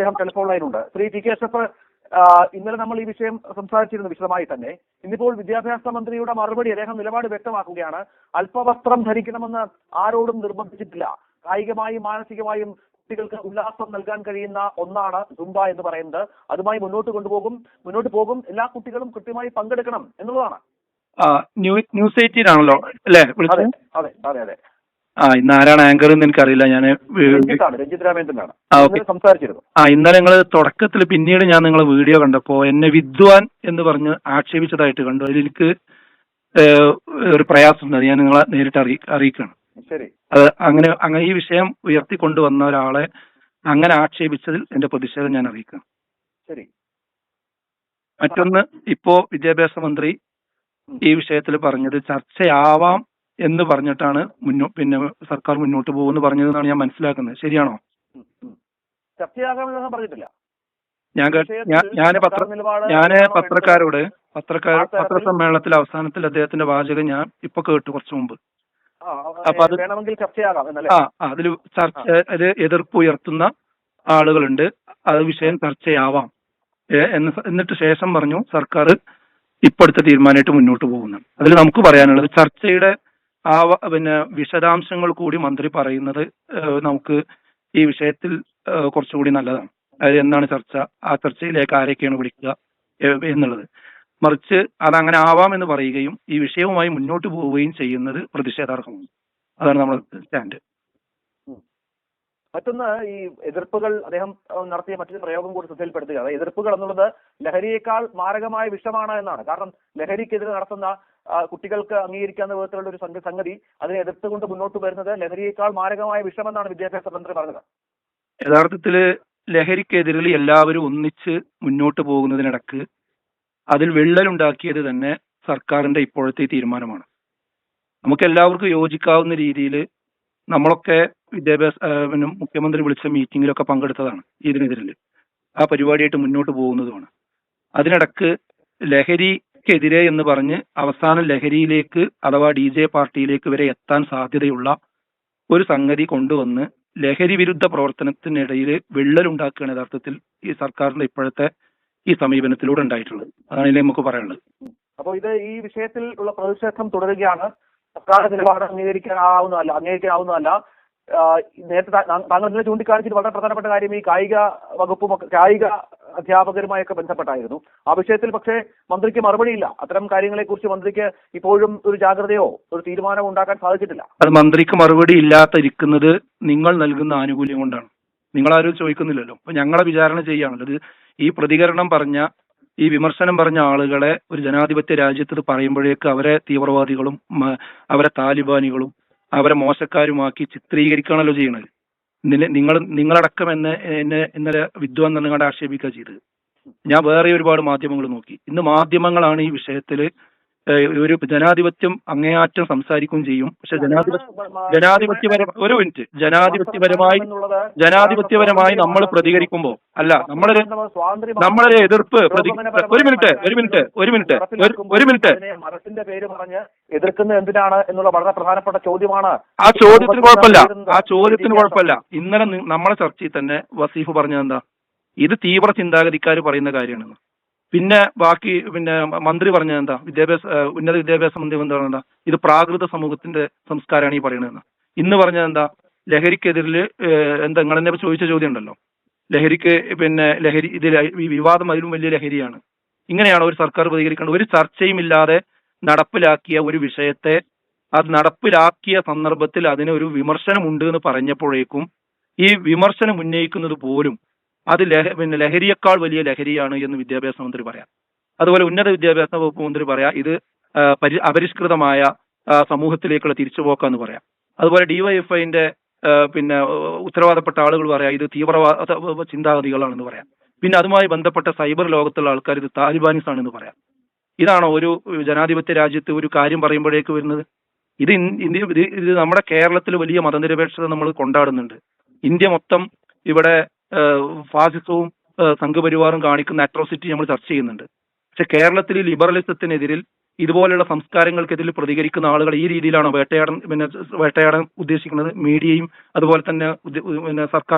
അദ്ദേഹം ടെലിഫോൺ ലൈനുണ്ട് Shri T K S ഇന്നലെ നമ്മൾ ഈ വിഷയം സംസാരിച്ചിരുന്നു വിശദമായി തന്നെ. ഇന്നിപ്പോൾ വിദ്യാഭ്യാസ മന്ത്രിയുടെ മറുപടി അദ്ദേഹം നിലപാട് വ്യക്തമാക്കുകയാണ്. അല്പവസ്ത്രം ധരിക്കണമെന്ന് ആരോടും നിർബന്ധിച്ചിട്ടില്ല. കായികമായും മാനസികമായും കുട്ടികൾക്ക് ഉല്ലാസം നൽകാൻ കഴിയുന്ന ഒന്നാണ് സുംബ എന്ന് പറയുന്നത്. അതുമായി മുന്നോട്ട് കൊണ്ടുപോകും മുന്നോട്ട് പോകും. എല്ലാ കുട്ടികളും കൃത്യമായി പങ്കെടുക്കണം എന്നുള്ളതാണ്. ന്യൂ ന്യൂസ് എയ്റ്റീൻ ആണല്ലോ അല്ലേ അതെ അതെ അതെ. ആ ഇന്ന് ആരാണ് ആങ്കർ എന്ന് എനിക്കറിയില്ല. ഞാൻ രഞ്ജിത്താണ് രഞ്ജിത് രാമേന്ദ്രനാണ് ആ, ഓക്കേ. ഇന്നലെ സംസാരിച്ചിരുന്നു. ആ ഇന്നലെ നിങ്ങൾ തുടക്കത്തിൽ പിന്നീട് ഞാൻ നിങ്ങളെ വീഡിയോ കണ്ടപ്പോ എന്നെ വിദ്വാൻ എന്ന് പറഞ്ഞ് ആക്ഷേപിച്ചതായിട്ട് കണ്ടു. അതിൽ എനിക്ക് ഏഹ്, ഒരു പ്രയാസമുണ്ട്. അത് ഞാൻ നിങ്ങളെ നേരിട്ട് അറിയി അറിയിക്കുകയാണ് ശരി. അത് അങ്ങനെ അങ്ങനെ ഈ വിഷയം ഉയർത്തിക്കൊണ്ടുവന്ന ഒരാളെ അങ്ങനെ ആക്ഷേപിച്ചതിൽ എന്റെ പ്രതിഷേധം ഞാൻ അറിയിക്കാം ശരി. മറ്റൊന്ന് ഇപ്പോ വിദ്യാഭ്യാസ മന്ത്രി ഈ വിഷയത്തിൽ പറഞ്ഞത് ചർച്ചയാവാം എന്ന് പറഞ്ഞിട്ടാണ് മുന്നോ പിന്നെ സർക്കാർ മുന്നോട്ട് പോകുമെന്ന് പറഞ്ഞതെന്നാണ് ഞാൻ മനസ്സിലാക്കുന്നത്. ശരിയാണോ. ചർച്ചയാകാമെന്ന് പറഞ്ഞിട്ടില്ല. ഞാൻ ഞാൻ പത്ര ഞാൻ പത്രക്കാരോട് പത്രക്കാർ പത്രസമ്മേളനത്തിൽ അവസാനത്തിൽ അദ്ദേഹത്തിന്റെ വാചകം ഞാൻ ഇപ്പൊ കേട്ടു കുറച്ചു മുമ്പ്. അപ്പൊ അത് ആ അതിൽ ചർച്ച അത് എതിർപ്പ് ഉയർത്തുന്ന ആളുകളുണ്ട്. അത് വിഷയം ചർച്ചയാവാം. എന്ന് എന്നിട്ട് ശേഷം പറഞ്ഞു സർക്കാർ ഇപ്പോഴത്തെ തീരുമാനമായിട്ട് മുന്നോട്ട് പോകുന്നു. അതിൽ നമുക്ക് പറയാനുള്ളത് ചർച്ചയുടെ ആ പിന്നെ വിശദാംശങ്ങൾ കൂടി മന്ത്രി പറയുന്നത് നമുക്ക് ഈ വിഷയത്തിൽ കുറച്ചുകൂടി നല്ലതാണ്. അതായത് എന്താണ് ചർച്ച ആ ചർച്ചയിലേക്ക് ആരൊക്കെയാണ് വിളിക്കുക എന്നുള്ളത്. മറിച്ച് അതങ്ങനെ ആവാം എന്ന് പറയുകയും ഈ വിഷയവുമായി മുന്നോട്ട് പോവുകയും ചെയ്യുന്നത് പ്രതിഷേധാർഹമാണ്. അതാണ് നമ്മൾ സ്റ്റാൻഡ്. മറ്റൊന്ന് ഈ എതിർപ്പുകൾ അദ്ദേഹം നടത്തിയ മറ്റൊരു പ്രയോഗം കൂടി ശ്രദ്ധയിൽപ്പെടുത്തുക അതായത് എതിർപ്പുകൾ എന്നുള്ളത് ലഹരിയേക്കാൾ മാരകമായ വിഷമാണ് എന്നാണ്. കാരണം ലഹരിക്കെതിരെ നടത്തുന്ന കുട്ടികൾക്ക് അംഗീകരിക്കാവുന്ന വിധത്തിലുള്ള ഒരു സംഗതി അതിനെ എതിർത്തുകൊണ്ട് മുന്നോട്ട് വരുന്നത് ലഹരിയേക്കാൾ മാരകമായ വിഷമെന്നാണ് വിദ്യാഭ്യാസ മന്ത്രി പറഞ്ഞത്. യഥാർത്ഥത്തിൽ ലഹരിക്കെതിരിൽ എല്ലാവരും ഒന്നിച്ച് മുന്നോട്ട് പോകുന്നതിനിടക്ക് അതിൽ വിള്ളലുണ്ടാക്കിയത് തന്നെ സർക്കാരിന്റെ ഇപ്പോഴത്തെ തീരുമാനമാണ്. നമുക്ക് എല്ലാവർക്കും യോജിക്കാവുന്ന രീതിയിൽ നമ്മളൊക്കെ വിദ്യാഭ്യാസ മുഖ്യമന്ത്രി വിളിച്ച മീറ്റിംഗിലൊക്കെ പങ്കെടുത്തതാണ് ഇതിനെതിരിൽ. ആ പരിപാടിയായിട്ട് മുന്നോട്ട് പോകുന്നതുമാണ്. അതിനിടക്ക് ലഹരിക്കെതിരെ എന്ന് പറഞ്ഞ് അവസാന ലഹരിയിലേക്ക് അഥവാ ഡി ജെ പാർട്ടിയിലേക്ക് വരെ എത്താൻ സാധ്യതയുള്ള ഒരു സംഗതി കൊണ്ടുവന്ന് ലഹരി വിരുദ്ധ പ്രവർത്തനത്തിനിടയിൽ വിള്ളലുണ്ടാക്കുകയാണ് യഥാർത്ഥത്തിൽ ഈ സർക്കാരിന്റെ ഇപ്പോഴത്തെ ഈ സമീപനത്തിലൂടെ ഉണ്ടായിട്ടുള്ളത്. അതാണ് ഇതിൽ നമുക്ക് പറയാനുള്ളത്. അപ്പോൾ ഇത് ഈ വിഷയത്തിൽ ഉള്ള പ്രതിഷേധം തുടരുകയാണ്. സർക്കാർ നിലപാട് അംഗീകരിക്കാനാവുന്നതല്ല അംഗീകരിക്കാവുന്നതല്ല. നേരത്തെ താങ്കൾ ചൂണ്ടിക്കാണിച്ചിട്ട് വളരെ പ്രധാനപ്പെട്ട കാര്യം ഈ കായിക വകുപ്പും കായിക അധ്യാപകരുമായൊക്കെ ബന്ധപ്പെട്ടായിരുന്നു. ആ വിഷയത്തിൽ പക്ഷേ മന്ത്രിക്ക് മറുപടിയില്ല. അത്തരം കാര്യങ്ങളെ കുറിച്ച് മന്ത്രിക്ക് ഇപ്പോഴും ഒരു ജാഗ്രതയോ ഒരു തീരുമാനമോ ഉണ്ടാക്കാൻ സാധിച്ചിട്ടില്ല. അത് മന്ത്രിക്ക് മറുപടി ഇല്ലാതിരിക്കുന്നത് നിങ്ങൾ നൽകുന്ന ആനുകൂല്യം കൊണ്ടാണ്. നിങ്ങൾ ആരും ചോദിക്കുന്നില്ലല്ലോ. അപ്പൊ ഞങ്ങളെ വിചാരണ ചെയ്യാണല്ലോ ഈ പ്രതികരണം പറഞ്ഞ ഈ വിമർശനം പറഞ്ഞ ആളുകളെ ഒരു ജനാധിപത്യ രാജ്യത്ത് പറയുമ്പോഴേക്ക് അവരെ തീവ്രവാദികളും അവരെ താലിബാനികളും അവരെ മോശക്കാരുമാക്കി ചിത്രീകരിക്കുകയാണല്ലോ ചെയ്യണത്. നിങ്ങൾ നിങ്ങളടക്കം എന്നെ എന്നെ ഇന്നലെ വിദ്വാൻ നിങ്ങളുടെ ആക്ഷേപിക്കുക ചെയ്തത്. ഞാൻ വേറെ ഒരുപാട് മാധ്യമങ്ങൾ നോക്കി. ഇന്ന് മാധ്യമങ്ങളാണ് ഈ വിഷയത്തിൽ ഒരു ജനാധിപത്യം അങ്ങേയറ്റം സംസാരിക്കുകയും ചെയ്യും. പക്ഷെ ജനാധിപത്യ ജനാധിപത്യപര ഒരു മിനിറ്റ്. ജനാധിപത്യപരമായി ജനാധിപത്യപരമായി നമ്മൾ പ്രതികരിക്കുമ്പോൾ അല്ല നമ്മളൊരു നമ്മളൊരു എതിർപ്പ് ഒരു മിനിറ്റ് ഒരു മിനിറ്റ് ഒരു മിനിറ്റ് ഒരു- മിനിറ്റ്. മതത്തിന്റെ പേര് പറഞ്ഞ് എതിർക്കുന്നത് എന്തിനാണ് എന്നുള്ള വളരെ പ്രധാനപ്പെട്ട ചോദ്യമാണ് ആ ചോദ്യത്തിന് കുഴപ്പമില്ല. ആ ചോദ്യത്തിന് കുഴപ്പമില്ല. ഇന്നലെ നമ്മളെ ചർച്ചയിൽ തന്നെ വസീഫ് പറഞ്ഞത് എന്താ? ഇത് തീവ്ര ചിന്താഗതിക്കാർ പറയുന്ന കാര്യമാണ്. പിന്നെ ബാക്കി പിന്നെ മന്ത്രി പറഞ്ഞത് എന്താ? വിദ്യാഭ്യാസ ഉന്നത വിദ്യാഭ്യാസ മന്ത്രി എന്താ? പറഞ്ഞത് ഇത് പ്രാകൃത സമൂഹത്തിന്റെ സംസ്കാരമാണ് ഈ പറയുന്നത് ഇന്ന് പറഞ്ഞത് എന്താ? ലഹരിക്കെതിരിൽ എന്താ നിങ്ങൾ എന്നെ ചോദിച്ച ചോദ്യം ഉണ്ടല്ലോ. ലഹരിക്ക് പിന്നെ ലഹരി ഇതിൽ ഈ വിവാദം അതിലും വലിയ ലഹരിയാണ്. ഇങ്ങനെയാണ് ഒരു സർക്കാർ പ്രതികരിക്കേണ്ടത്. ഒരു ചർച്ചയും ഇല്ലാതെ നടപ്പിലാക്കിയ ഒരു വിഷയത്തെ അത് നടപ്പിലാക്കിയ സന്ദർഭത്തിൽ അതിന് ഒരു വിമർശനമുണ്ട് എന്ന് പറഞ്ഞപ്പോഴേക്കും ഈ വിമർശനം ഉന്നയിക്കുന്നത് പോലും അത് ലഹ പിന്നെ ലഹരിയേക്കാൾ വലിയ ലഹരിയാണ് എന്ന് വിദ്യാഭ്യാസ മന്ത്രി പറയാം. അതുപോലെ ഉന്നത വിദ്യാഭ്യാസ വകുപ്പ് മന്ത്രി പറയാം ഇത് പരി അപരിഷ്കൃതമായ സമൂഹത്തിലേക്കുള്ള തിരിച്ചുപോക്കാന്ന് പറയാം. അതുപോലെ ഡിവൈഎഫ്ഐന്റെ പിന്നെ ഉത്തരവാദപ്പെട്ട ആളുകൾ പറയാം ഇത് തീവ്രവാദ ചിന്താഗതികളാണെന്ന് പറയാം. പിന്നെ അതുമായി ബന്ധപ്പെട്ട സൈബർ ലോകത്തുള്ള ആൾക്കാർ ഇത് താലിബാനിസ് ആണെന്ന് പറയാം. ഇതാണോ ഒരു ജനാധിപത്യ രാജ്യത്ത് ഒരു കാര്യം പറയുമ്പോഴേക്ക് വരുന്നത്? ഇത് ഇന്ത്യ ഇത് നമ്മുടെ കേരളത്തിൽ വലിയ മതനിരപേക്ഷത നമ്മൾ കൊണ്ടാടുന്നുണ്ട്. ഇന്ത്യ മൊത്തം ഇവിടെ ഫാസിസവും സംഘപരിവാറും കാണിക്കുന്ന അട്രോസിറ്റി നമ്മൾ ചർച്ച ചെയ്യുന്നുണ്ട്. പക്ഷെ കേരളത്തിൽ ലിബറലിസത്തിനെതിരിൽ ഇതുപോലെയുള്ള സംസ്കാരങ്ങൾക്കെതിരെ പ്രതികരിക്കുന്ന ആളുകൾ ഈ രീതിയിലാണോ വേട്ടയാടാൻ പിന്നെ വേട്ടയാടാൻ ഉദ്ദേശിക്കുന്നത്? മീഡിയയും അതുപോലെ തന്നെ പിന്നെ സർക്കാർ